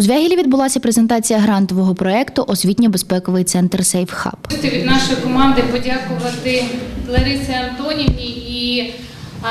У Звягілі відбулася презентація грантового проекту Освітньо-безпековий центр Сейф Хаб. Хочу від нашої команди подякувати Ларисі Антонівні і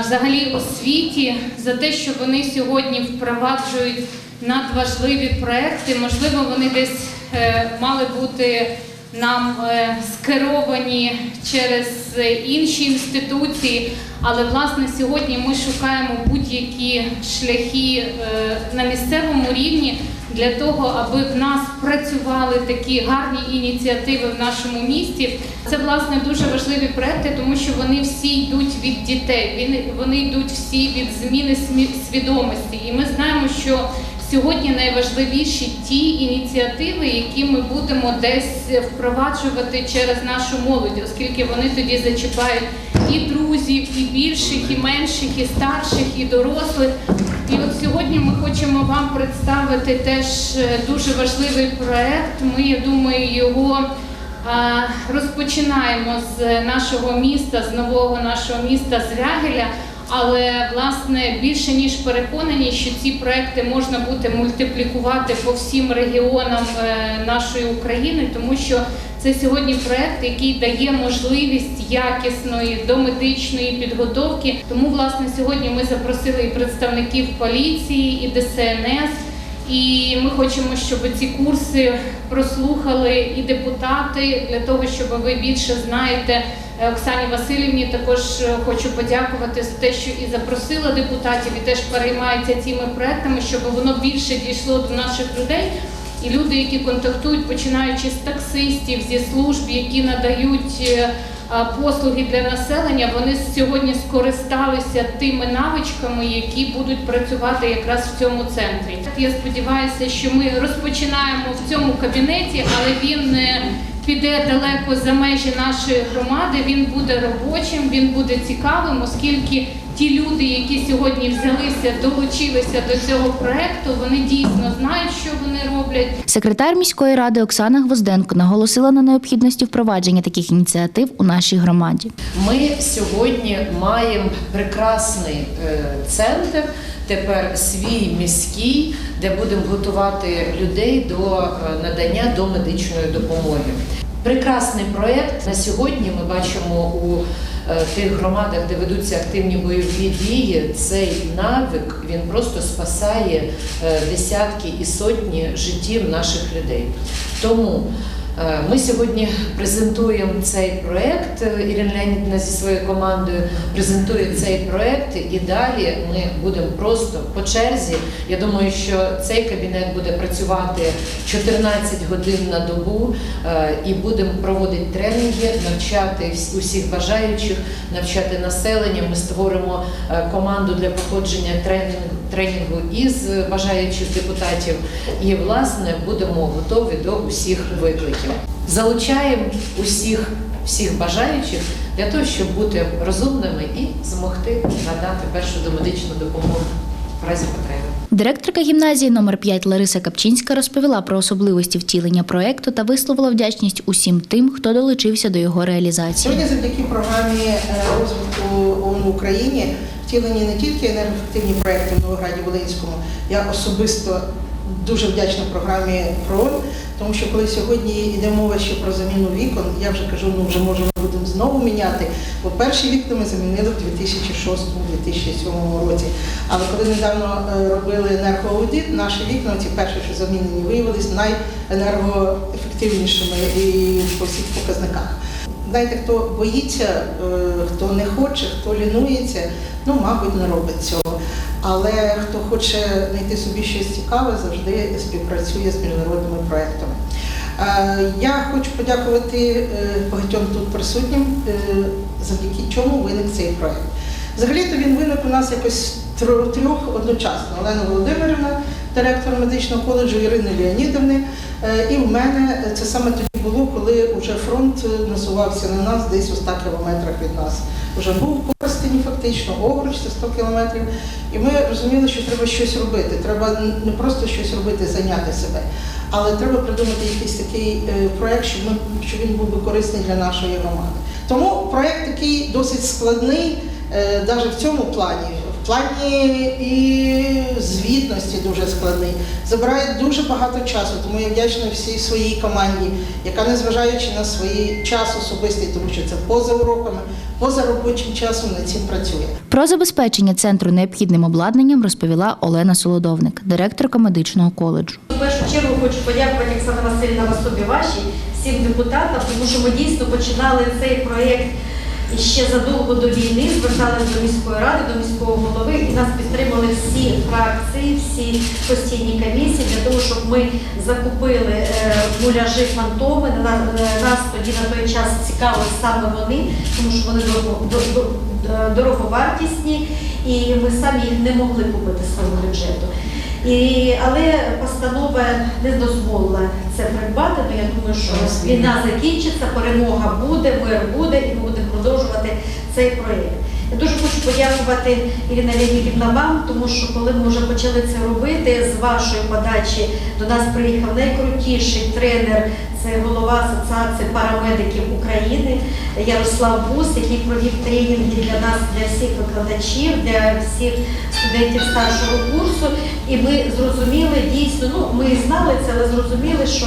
взагалі освіті за те, що вони сьогодні впроваджують надважливі проекти. Можливо, вони десь е, мали бути нам е, скеровані через е, інші інституції. Але власне сьогодні ми шукаємо будь-які шляхи на місцевому рівні для того, аби в нас працювали такі гарні ініціативи в нашому місті. Це власне дуже важливі проекти, тому що вони всі йдуть від дітей. Вони, йдуть всі від зміни свідомості. І ми знаємо, що сьогодні найважливіші ті ініціативи, які ми будемо десь впроваджувати через нашу молодь, оскільки вони тоді зачіпають і друзів, і більших, і менших, і старших, і дорослих. І от сьогодні ми хочемо вам представити теж е, дуже важливий проект. Ми, я думаю, його розпочинаємо з нашого міста, з нового нашого міста Звягеля. Але власне більше ніж переконані, що ці проекти можна буде мультиплікувати по всім регіонам е, нашої України, тому що це сьогодні проект, який дає можливість якісної домедичної підготовки. Тому власне сьогодні ми запросили і представників поліції, і ДСНС. І ми хочемо, щоб ці курси прослухали і депутати для того, щоб ви більше знаєте. Е, Оксані Васильівні також е, хочу подякувати за те, що і запросила депутатів, і теж переймається цими проектами, щоб воно більше дійшло до наших людей. І люди, які контактують, починаючи з таксистів, зі служб, які надають е, послуги для населення, вони сьогодні скористалися тими навичками, які будуть працювати якраз в цьому центрі. Я сподіваюся, що ми розпочинаємо в цьому кабінеті, але він не піде далеко за межі нашої громади. Він буде робочим, він буде цікавим, оскільки ті люди, які сьогодні взялися, долучилися до цього проекту, вони дійсно знають, що вони роблять. Секретар міської ради Оксана Гвозденко наголосила на необхідності впровадження таких ініціатив у нашій громаді. Ми сьогодні маємо прекрасний е, центр, тепер свій міський, де будемо готувати людей до е, надання до медичної допомоги. Прекрасний проєкт. На сьогодні ми бачимо у е, тих громадах, де ведуться активні бойові дії, цей навик він просто спасає е, десятки і сотні життів наших людей. Тому Ми сьогодні презентуємо цей проект. Е, Ірина Леонідівна зі своєю командою презентує цей проект, і далі ми будемо просто по черзі. Я думаю, що цей кабінет буде працювати 14 годин на добу е, і будемо проводити тренінги, навчати усіх бажаючих, навчати населення. Ми створимо е, команду для проходження тренінгу тренінгу із бажаючих депутатів. І власне будемо готові до усіх викликів. Залучаємо усіх, всіх бажаючих для того, щоб бути розумними і змогти надати першу домедичну допомогу в разі потреби. Директорка гімназії номер 5 Лариса Капчинська розповіла про особливості втілення проекту та висловила вдячність усім тим, хто долучився до його реалізації. Сьогодні завдяки програмі е, розвитку в Україні втілені не тільки енергоефективні проекти в Новограді Волинському. Я особисто дуже вдячна програмі ПРООН, тому що коли сьогодні йде мова ще про заміну вікон, я вже кажу, ну вже може ми будемо знову міняти. Бо перші вікна ми замінили в 2006-2007 році. Але коли недавно е, робили енергоаудит, наші вікна, ці перші, що замінені, виявилися найенергоефективнішими і по всіх показниках. Знаєте, хто боїться, е, хто не хоче, хто лінується, ну, мабуть, не робить цього. Але хто хоче знайти собі щось цікаве, завжди співпрацює з міжнародними проектами. Е, Я хочу подякувати е, багатьом тут присутнім, завдяки чому виник цей проект. Взагалі-то він виник у нас якось трьох одночасно. Олена Володимирівна, директор медичного коледжу Ірини Леонідовни. І в мене це саме тоді було, коли вже фронт е, насувався на нас десь у 100 кілометрах від нас. Вже був в фактично, Огруч це 100 кілометрів. І ми розуміли, що треба щось робити. Треба не просто щось робити, зайняти себе, але треба придумати якийсь такий е, проект, щоб, щоб він був би корисний для нашої громади. Тому проект такий досить складний, навіть в цьому плані, плані і звітності дуже складний. Забирає дуже багато часу, тому я вдячна всій своїй команді, яка, незважаючи на свій час особистий, тому що це поза уроками, поза робочим часом над цим працює. Про забезпечення центру необхідним обладнанням розповіла Олена Солодовник, директорка медичного коледжу. В першу чергу хочу подякувати Оксана Васильівна в особі вашій, всім депутатам, тому що ми дійсно починали цей проєкт ще задовго до війни, зверталися до міської ради, до міського голови, і нас підтримали всі фракції, всі постійні комісії для того, щоб ми закупили е, муляжі фантоми. На- Нас тоді на той час цікавили саме вони, тому що вони дор- дороговартісні, і ми самі їх не могли купити з свого бюджету. І, але постанова не дозволила це придбати, але я думаю, що війна закінчиться, перемога буде, мир буде, і ми будемо продовжувати цей проєкт. Я дуже хочу подякувати Ірина Леонідівна вам, тому що коли ми вже почали це робити, з вашої подачі до нас приїхав найкрутіший тренер, це голова Асоціації парамедиків України Ярослав Бус, який провів тренінги для нас, для всіх викладачів, для всіх студентів старшого курсу. І ми зрозуміли дійсно, ну ми знали це, але зрозуміли, що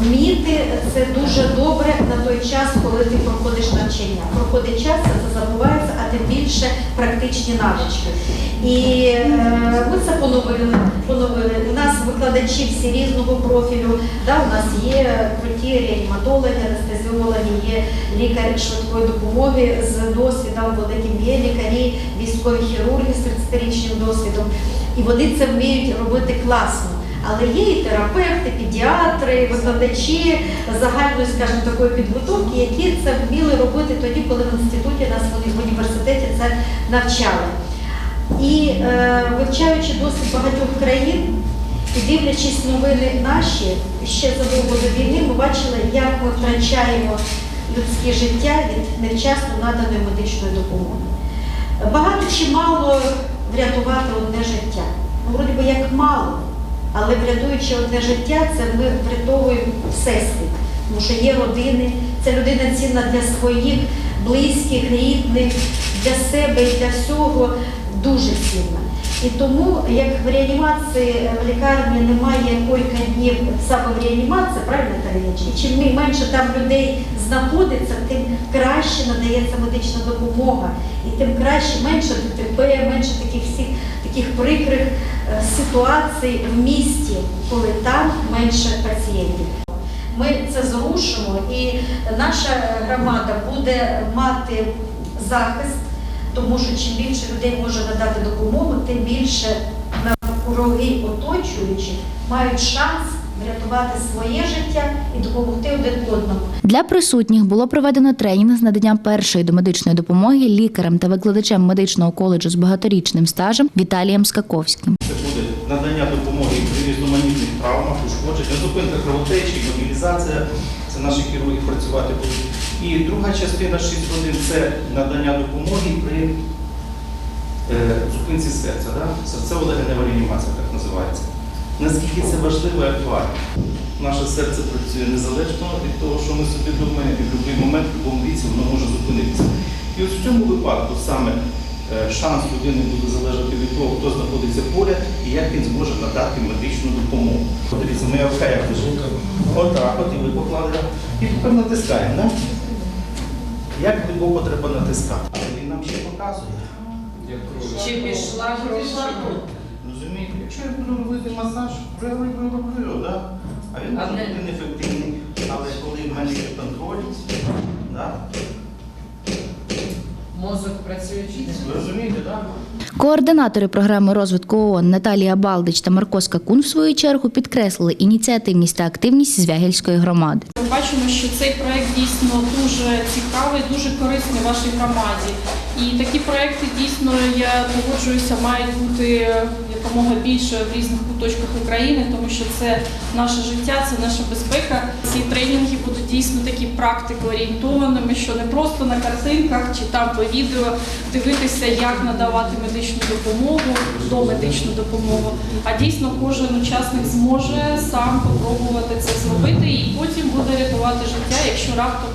вміти це дуже добре на той час, коли ти проходиш навчання. Проходить час, це забувається, а тим більше практичні навички. І е, ми це поновили. поновили. У нас викладачі всі різного профілю. Да, у нас є круті реаніматологи, анестезіологи, є лікар швидкої допомоги з досвідом великим, є лікарі, військові хірурги з 30-річним досвідом. І вони це вміють робити класно. Але є і терапевти, педіатри, викладачі загальної, скажімо, такої підготовки, які це вміли робити тоді, коли в інституті нас в університеті це навчали. І е, вивчаючи досвід багатьох країн і дивлячись новини наші ще задовго до війни, ми бачили, як ми втрачаємо людське життя від невчасно наданої медичної допомоги. Багато чи мало врятувати одне життя? Ну, вроді би як мало, але врятуючи одне життя, це ми врятовуємо всесвіт. Тому що є родини, ця людина цінна для своїх близьких, рідних, для себе і для всього дуже цінна. І тому, як в реанімації в лікарні немає кілька днів саме в реанімації, правильно Таріч? І чим менше там людей знаходиться, тим краще надається медична допомога, і тим краще менше ДТП, менше таких всіх таких прикрих ситуацій в місті, коли там менше пацієнтів. Ми це зрушимо, і наша громада буде мати захист, тому що чим більше людей може надати допомогу, тим більше навкруги оточуючі мають шанс врятувати своє життя і допомогти один одному. Для присутніх було проведено тренінг з надання першої домедичної допомоги лікарем та викладачем медичного коледжу з багаторічним стажем Віталієм Скаковським. Надання допомоги при різноманітних травмах, ушкодженнях, зупинка кровотечі, мобілізація. Це наші хірурги працювати будуть. І друга частина 6 годин це надання допомоги при е, зупинці серця, да? серцево-легенева реанімація, так називається. Наскільки це важливо і актуально. Наше серце працює незалежно від того, що ми собі думаємо, і в будь-який момент, в будь-якому віці воно може зупинитися. І ось в цьому випадку саме шанс людини буде залежати від того, хто знаходиться поряд і як він зможе надати медичну допомогу. Дивіться, моя рука як лежить. Отак, от і ви поклали. І тепер натискаємо? Як глибоко треба натискати? Але він нам ще показує. Чи пішла гроші? Розумієте, якщо я буду робити масаж, вже роблю, роблю його, да? а він може бути неефективний. Але коли в мене є контроль, да? Мозок працює чітко. розумієте, так? Координатори програми розвитку ООН Наталія Балдич та Марко Скакун в свою чергу підкреслили ініціативність та активність Звягельської громади. Ми бачимо, що цей проект дійсно дуже цікавий, дуже корисний вашій громаді. І такі проекти дійсно я погоджуюся, мають бути якомога більше в різних куточках України, тому що це наше життя, це наша безпека. Ці тренінги будуть дійсно такі практики орієнтованими, що не просто на картинках чи там по відео дивитися, як надавати медичну допомогу, домедичну допомогу. А дійсно кожен учасник зможе сам попробувати це зробити і потім буде рятувати життя, якщо раптом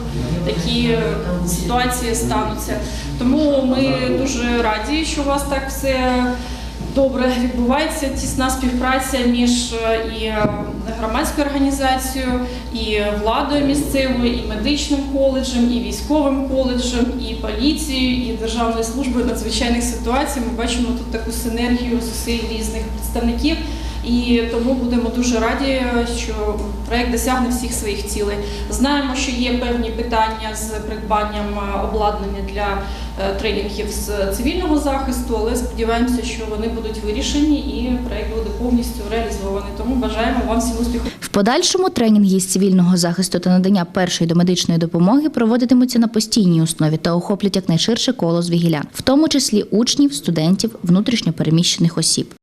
такі е, ситуації стануться. Тому Тому ми дуже раді, що у вас так все добре відбувається. Тісна співпраця між е, і е, громадською організацією, і владою місцевою, і медичним коледжем, і військовим коледжем, і поліцією, і Державною службою надзвичайних ситуацій. Ми бачимо тут таку синергію зусиль різних представників. І тому будемо дуже раді, що проект досягне всіх своїх цілей. Знаємо, що є певні питання з придбанням е, обладнання для е, тренінгів з цивільного захисту, але сподіваємося, що вони будуть вирішені і проект буде повністю реалізований. Тому бажаємо вам всім успіху. В подальшому тренінги з цивільного захисту та надання першої домедичної допомоги проводитимуться на постійній основі та охоплять якнайширше коло звігілян, в тому числі учнів, студентів, внутрішньопереміщених осіб.